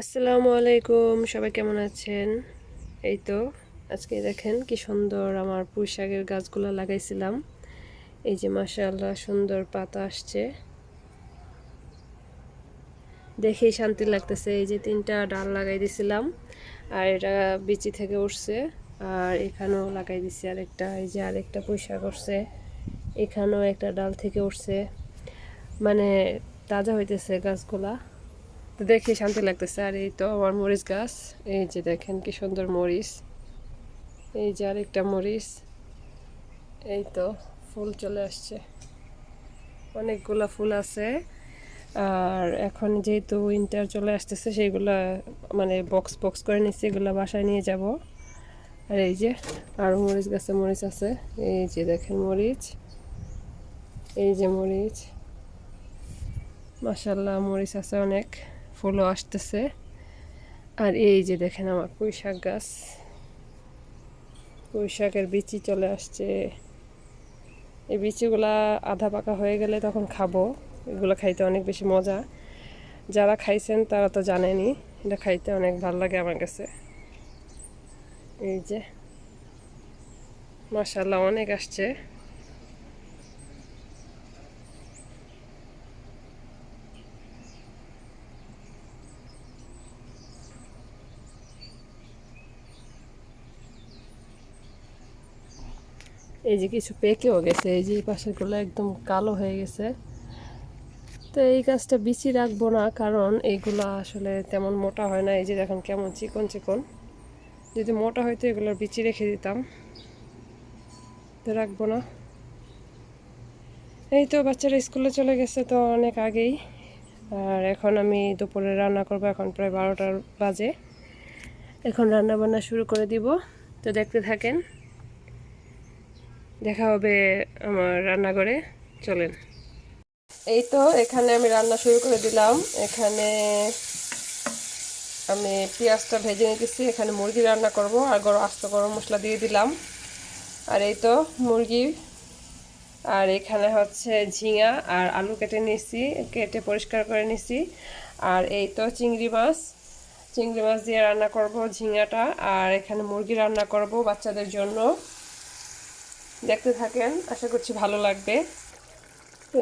আসসালামু আলাইকুম, সবাই কেমন আছেন? এই তো, আজকে দেখেন কি সুন্দর আমার পুঁই শাকের গাছগুলো লাগাইছিলাম। এই যে মাশাআল্লাহ সুন্দর পাতা আসছে। দেখেই শান্তি লাগতেছে, এই যে তিনটা ডাল লাগাই দিছিলাম, আর এটা বিচি থেকে উঠছে, আর এখানেও লাগাই দিছি আরেকটা, এই যে আরেকটা পুঁই শাক উঠছে, এখানেও একটা ডাল থেকে উঠছে। মানে তাজা হইতেছে গাছগুলা। তো দেখে, শান্তি লাগতেছে। আর এই তো আমার মরিচ গাছ। এই যে দেখেন কি সুন্দর মরিচ। এই যে আরেকটা মরিচ। এই তো ফুল চলে আসছে। অনেকগুলা ফুল আছে। আর এখন যেহেতু উইন্টার চলে আসতেছে, সেইগুলা মানে বক্স বক্স করে নিচ্ছি, এগুলো বাসায় নিয়ে যাব। আর এই যে আরও মরিচ গাছে মরিচ আছে। এই যে দেখেন মরিচ। এই যে মরিচ। মাসাল্লাহ মরিচ আছে অনেক। ফুলও আসতেছে। আর এই যে দেখেন আমার পুঁই শাক গাছ। পুঁই শাকের বিচি চলে আসছে। এই বিচিগুলা আধা পাকা হয়ে গেলে তখন খাব। এগুলো খাইতে অনেক বেশি মজা। যারা খাইছেন তারা তো জানেনি এটা খাইতে অনেক ভালো লাগে আমার কাছে। এই যে মাসাল্লাহ অনেক আসছে। এই যে কিছু পেকেও গেছে, এই যে এই পাশেরগুলো একদম কালো হয়ে গেছে। তো এই গাছটা বিচি রাখব না, কারণ এইগুলো আসলে তেমন মোটা হয় না। এই যে দেখুন কেমন চিকন চিকন। যদি মোটা হয়তো এগুলোর বিচি রেখে দিতাম। তো রাখব না। এই তো বাচ্চারা স্কুলে চলে গেছে তো অনেক আগেই। আর এখন আমি দুপুরে রান্না করব, এখন প্রায় বারোটার বাজে। এখন রান্না বান্না শুরু করে দিব। তো দেখতে থাকেন। দেখা হবে আমার রান্নাঘরে। চলেন। এই তো, এখানে আমি রান্না শুরু করে দিলাম। এখানে আমি পেঁয়াজটা ভেজে নিতেছি। এখানে মুরগি রান্না করব আর গরম আস্ত গরম মশলা দিয়ে দিলাম। আর এই তো, মুরগি। আর এখানে হচ্ছে ঝিঙা আর আলু কেটে নিয়েছি, কেটে পরিষ্কার করে নিছি আর এই তো চিংড়ি মাছ। চিংড়ি মাছ দিয়ে রান্না করব ঝিঙাটা। আর এখানে মুরগি রান্না করব বাচ্চাদের জন্য। দেখতে থাকেন, আশা করছি ভালো লাগবে।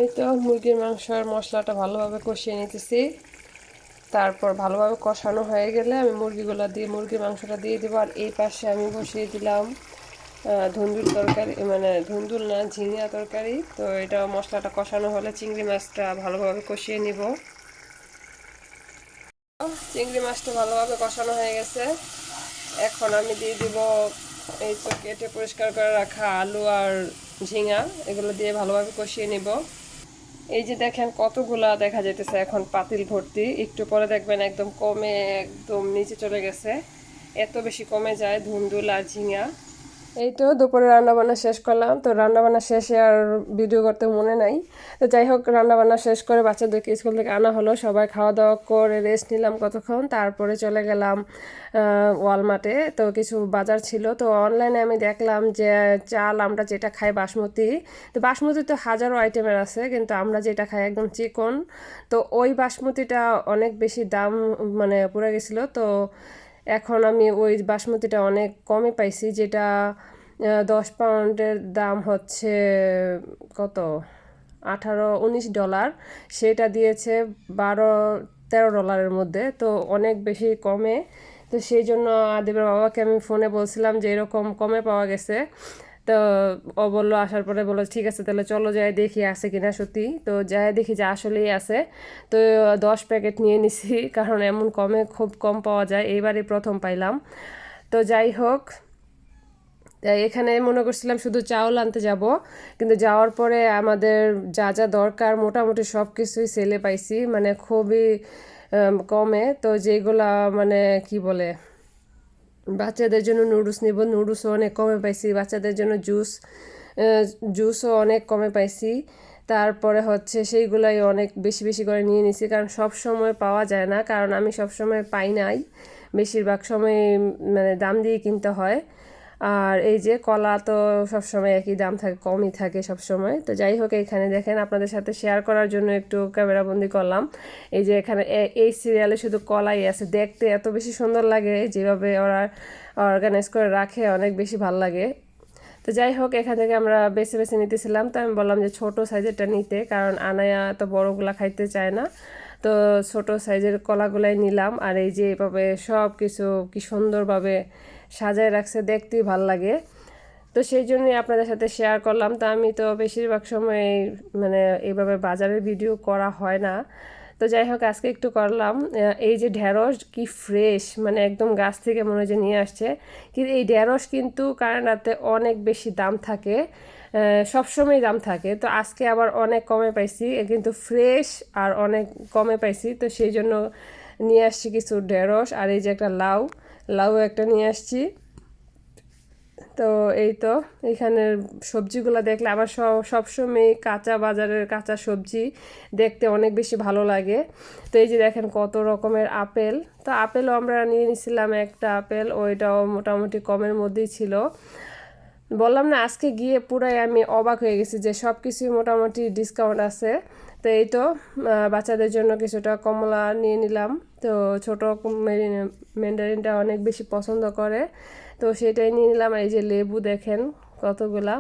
এই তো মুরগির মাংসর মশলাটা ভালোভাবে কষিয়ে নিতেছি। তারপর ভালোভাবে কষানো হয়ে গেলে আমি মুরগিগুলো দিয়ে, মুরগির মাংসটা দিয়ে দেবো। আর এই পাশে আমি বসিয়ে দিলাম ধুন্দুল তরকারি মানে ধুন্দুল না, ঝিঙা তরকারি। তো এটা মশলাটা কষানো হলে চিংড়ি মাছটা ভালোভাবে কষিয়ে নিব। চিংড়ি মাছটা ভালোভাবে কষানো হয়ে গেছে। এখন আমি দিয়ে দিব এই তো কেটে পরিষ্কার করে রাখা আলু আর ঝিঙা, এগুলো দিয়ে ভালোভাবে কষিয়ে নিব। এই যে দেখেন কতগুলা দেখা যেতেছে এখন পাতিল ভর্তি, একটু পরে দেখবেন একদম কমে, একদম নিচে চলে গেছে। এত বেশি কমে যায় ধুন্দুল আর ঝিঙা। এই তো দুপুরে রান্নাবান্না শেষ করলাম। তো রান্নাবান্না শেষে আর ভিডিও করতে মনে নাই। তো যাই হোক, রান্নাবান্না শেষ করে বাচ্চাদেরকে স্কুল থেকে আনা হলো। সবাই খাওয়া দাওয়া করে রেস্ট নিলাম কতক্ষণ, তারপরে চলে গেলাম ওয়ালমার্টে। তো কিছু বাজার ছিল। তো অনলাইনে আমি দেখলাম যে চাল আমরা যেটা খাই বাসমতি, তো বাসমতি তো হাজারো আইটেমের আছে, কিন্তু আমরা যেটা খাই একদম চিকন। তো ওই বাসমতিটা অনেক বেশি দাম মানে পড়ে গেছিল। তো এখন আমি ওই বাসমতিটা অনেক কমে পাইছি, যেটা দশ পাউন্ডের দাম হচ্ছে কত? আঠারো, উনিশ ডলার। সেটা দিয়েছে বারো, তেরো ডলারের মধ্যে, তো অনেক বেশি কমে। তো সেই জন্য আদিবের বাবাকে আমি ফোনে বলছিলাম যে এরকম কমে পাওয়া গেছে। তো ও বলল, আসার পরে বলল, ঠিক আছে, তাহলে চলো যাই দেখি আছে কিনা সত্যি। তো যাই দেখি, যে আসলেই আছে। তো দশ প্যাকেট নিয়ে নিছি, কারণ এমন কমে খুব কম পাওয়া যায়। এইবারই প্রথম পাইলাম। তো যাই হোক এখানে মনে করছিলাম শুধু চাউল আনতে যাব, কিন্তু যাওয়ার পরে আমাদের যা যা দরকার, মোটামুটি সব কিছুই সেলে পাইছি। মানে খুবই কমে। তো যেগুলা মানে কি বলে বাচ্চাদের জন্য নুডলস নেব। নুডলসও অনেক কমে পাইছি। বাচ্চাদের জন্য জুস জুসও অনেক কমে পাইছি। তারপরে হচ্ছে সেইগুলাই অনেক বেশি বেশি করে নিয়ে নিছি। কারণ সব সময় পাওয়া যায় না। কারণ আমি সব সময় পাই নাই। বেশিরভাগ সময় মানে দাম দিয়ে কিনতে হয়। আর এই যে কলা তো সবসময় একই দাম থাকে, কমই থাকে সবসময়। তো যাই হোক, এখানে দেখেন আপনাদের সাথে শেয়ার করার জন্য একটু ক্যামেরাবন্দি করলাম। এই যে এখানে এই সিরিয়ালে শুধু কলাই আছে। দেখতে এত বেশি সুন্দর লাগে, যেভাবে ওরা অর্গানাইজ করে রাখে, অনেক বেশি ভালো লাগে। তো যাই হোক, এখান থেকে আমরা বেছে বেছে নিতেছিলাম। তো আমি বললাম যে ছোট সাইজেরটা নিতে, কারণ আনায়া তো বড়গুলা খাইতে চায় না। তো ছোট সাইজের কলাগুলাই নিলাম আর এই যে এভাবে সব কিছু কি সুন্দরভাবে সাজায় রাখছে, দেখতেই ভালো লাগে। তো সেই জন্যই আপনাদের সাথে শেয়ার করলাম। তো আমি তো বেশিরভাগ সময় মানে এইভাবে বাজারের ভিডিও করা হয় না। তো যাই হোক আজকে একটু করলাম। এই যে ঢেঁড়স কি ফ্রেশ মানে একদম গাছ থেকে মনে হয় যে নিয়ে আসছে। কিন্তু এই ঢেঁড়স কিন্তু কানাডাতে অনেক বেশি দাম থাকে। সব সময় দাম থাকে। তো আজকে আবার অনেক কমে পাইছি কিন্তু ফ্রেশ আর অনেক কমে পাইছি। তো সেই জন্য নিয়ে আসছি কিছু ঢেঁড়স আর এই যে একটা লাউ লাউ একটা নিয়ে আসছি। তো এই তো এখানের সবজিগুলো দেখলে আমার সব, সবসময় কাঁচা বাজারের কাঁচা সবজি দেখতে অনেক বেশি ভালো লাগে। তো এই যে দেখেন কত রকমের আপেল। তো আপেলও আমরা নিয়ে নিছিলাম একটা আপেল, ওইটাও মোটামুটি কমের মধ্যেই ছিল। বললাম না, আজকে গিয়ে পুরাই আমি অবাক হয়ে গেছি যে সব কিছুই মোটামুটি ডিসকাউন্ট আছে। তো এই তো বাচ্চাদের জন্য কিছুটা কমলা নিয়ে নিলাম। তো ছোট ম্যান্ডারিনটা অনেক বেশি পছন্দ করে। তো সেটাই নিয়ে নিলাম। এই যে লেবু দেখেন কতগুলা।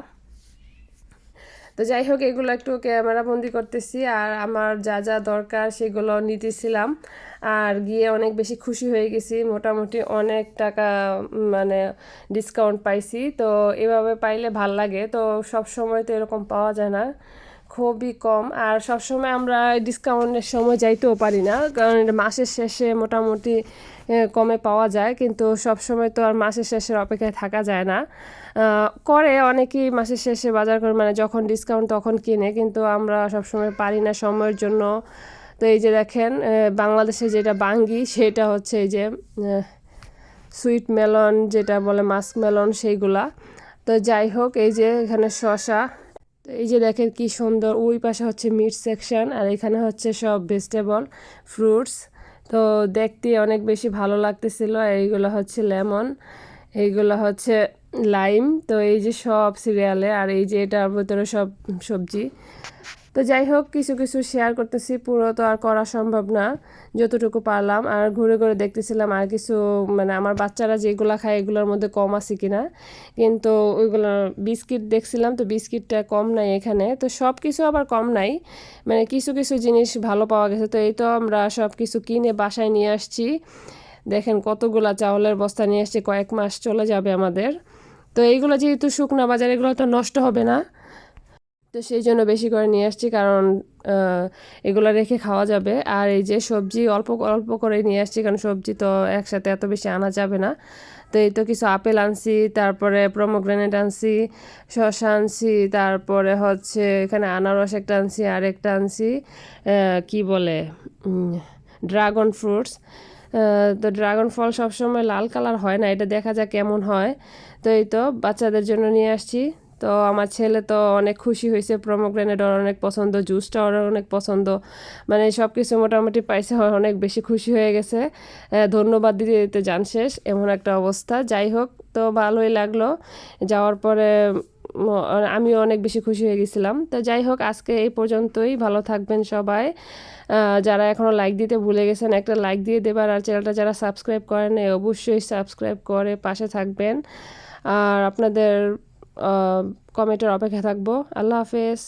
তো যাই হোক, এগুলো একটু ক্যামেরা বন্দি করতেছি। আর আমার যা যা দরকার সেগুলো নিতেছিলাম। আর গিয়ে অনেক বেশি খুশি হয়ে গেছি। মোটামুটি অনেক টাকা মানে ডিসকাউন্ট পাইছি। তো এভাবে পাইলে ভালো লাগে। তো সব সময় তো এরকম পাওয়া যায় না। খুবই কম। আর সব সময় আমরা ডিসকাউন্টের সময় যাইতেও পারি না, কারণ মাসের শেষে মোটামুটি কমে পাওয়া যায়, কিন্তু সব সময় তো আর মাসের শেষের অপেক্ষায় থাকা যায় না। করে অনেকেই মাসের শেষে বাজার করে মানে যখন ডিসকাউন্ট তখন কিনে, কিন্তু আমরা সব সময় পারি না সময়ের জন্য। তো এই যে দেখেন বাংলাদেশে যেটা বাঙ্গি, সেটা হচ্ছে এই যে সুইট মেলন যেটা বলে মাস্ক মেলন সেইগুলা। তো যাই হোক, এই যে এখানে শসা এই যে দেখেন কি সুন্দর, ওই পাশে হচ্ছে মিট সেকশন আর এখানে হচ্ছে সব ভেজিটেবল ফ্রুটস তো দেখতে অনেক বেশি ভালো লাগতেছিল। আর এইগুলো হচ্ছে লেমন এইগুলো হচ্ছে লাইম তো এই যে সব সিরিয়ালে আর এই যে এটার ভিতরে সব সবজি। তো যাই হোক, কিছু কিছু শেয়ার করতেছি। পুরো তো আর করা সম্ভব না, যতটুকু পারলাম। আর ঘুরে ঘুরে দেখতেছিলাম আর কিছু মানে আমার বাচ্চারা যেগুলো খায়, এগুলোর মধ্যে কম আছে কিনা। কিন্তু ওইগুলো বিস্কিট দেখছিলাম, তো বিস্কিটটা কম নাই এখানে। তো সব কিছু আবার কম নাই। মানে কিছু কিছু জিনিস ভালো পাওয়া গেছে। তো এই তো আমরা সব কিছু কিনে বাসায় নিয়ে আসছি। দেখেন কতগুলা চাউলের বস্তা নিয়ে আসছি, কয়েক মাস চলে যাবে আমাদের। তো এইগুলো যেহেতু শুকনা বাজার, এগুলো তো নষ্ট হবে না। তো সেই জন্য বেশি করে নিয়ে আসছি কারণ এগুলো রেখে খাওয়া যাবে। আর এই যে সবজি অল্প অল্প করে নিয়ে আসছি কারণ সবজি তো একসাথে এত বেশি আনা যাবে না। তো এই তো কিছু আপেল আনছি, তারপরে প্রোমোগ্রেনেট আনছি, শসা আনছি, তারপরে হচ্ছে এখানে আনারস একটা আনছি আর একটা আনছি কি বলে ড্রাগন ফ্রুটস তো ড্রাগন ফল সবসময় লাল কালার হয় না, এটা দেখা যাক কেমন হয়। তো এই তো বাচ্চাদের জন্য নিয়ে আসছি। তো আমার ছেলে তো অনেক খুশি হয়েছে প্রোমোগ্রেনেট ওর অনেক পছন্দ জুসটা ওর অনেক পছন্দ। মানে সব কিছু মোটামুটি পাইছে অনেক বেশি খুশি হয়ে গেছে। ধন্যবাদ দিতে দিতে যান শেষ, এমন একটা অবস্থা। যাই হোক, তো ভালোই লাগল। যাওয়ার পরে আমিও অনেক বেশি খুশি হয়ে গেছিলাম। তো যাই হোক, আজকে এই পর্যন্তই। ভালো থাকবেন সবাই। যারা এখনও লাইক দিতে ভুলে গেছেন, একটা লাইক দিয়ে দেবার। আর চ্যানেলটা যারা সাবস্ক্রাইব করেন অবশ্যই সাবস্ক্রাইব করে পাশে থাকবেন। আর আপনাদের কমেন্টের অপেক্ষা থাকব। আল্লাহ হাফেজ।